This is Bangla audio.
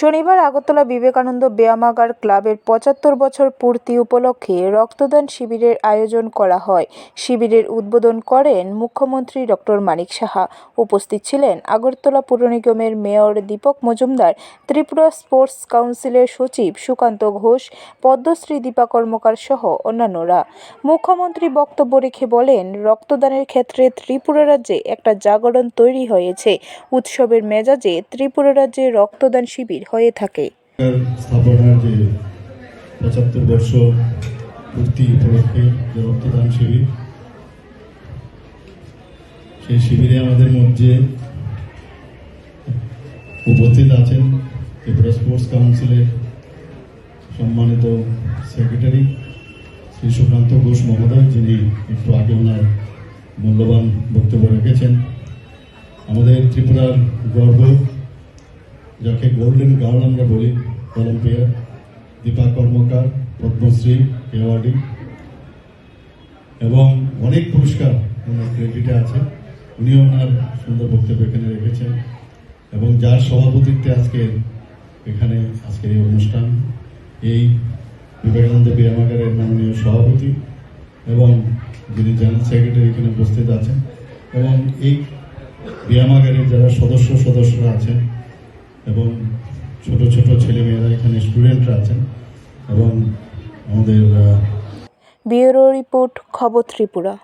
শনিবার আগরতলা বিবেকানন্দ ব্যায়ামাগার ক্লাবের পঁচাত্তর বছর পূর্তি উপলক্ষে রক্তদান শিবিরের আয়োজন করা হয়। শিবিরের উদ্বোধন করেন মুখ্যমন্ত্রী ডক্টর মানিক সাহা। উপস্থিত ছিলেন আগরতলা পুর নিগমের মেয়র দীপক মজুমদার, ত্রিপুরা স্পোর্টস কাউন্সিলের সচিব সুকান্ত ঘোষ, পদ্মশ্রী দীপা কর্মকার সহ অন্যান্যরা। মুখ্যমন্ত্রী বক্তব্য রেখে বলেন, রক্তদানের ক্ষেত্রে ত্রিপুরা রাজ্যে একটা জাগরণ তৈরি হয়েছে। উৎসবের মেজাজে ত্রিপুরা রাজ্যে রক্তদান শিবির হয়ে থাকে। যে পঁচাত্তর বর্ষ পূর্তি উপলক্ষে যে রক্তদান শিবির, সেই শিবিরে আমাদের মধ্যে উপস্থিত আছেন ত্রিপুরা স্পোর্টস কাউন্সিলের সম্মানিত সেক্রেটারি শ্রী সুকান্ত ঘোষ মহোদয়, যিনি একটু আগে ওনার মূল্যবান বক্তব্য রেখেছেন। আমাদের ত্রিপুরার গর্ব যাকে গোল্ডেন গার্ল আমরা বলি অলিম্পিয়ার দীপা কর্মকার, পদ্মশ্রী অ্যাওয়ার্ডি এবং অনেক পুরস্কার ওনার ক্রেডিটে আছে। উনিও ওনার সুন্দর বক্তব্য এখানে রেখেছেন। এবং যার সভাপতিত্বে আজকে এখানে আজকের এই অনুষ্ঠান, এই বিবেকানন্দ ব্যায়ামাগারের মাননীয় সভাপতি এবং যিনি জেনারেল সেক্রেটারি এখানে উপস্থিত আছেন এবং এই ব্যায়ামাগারের যারা সদস্য সদস্যরা আছেন এবং ছোট ছোট ছেলেমেয়েরা এখানে স্টুডেন্টরা আছেন এবং আমাদের ব্যুরো রিপোর্ট খবর ত্রিপুরা।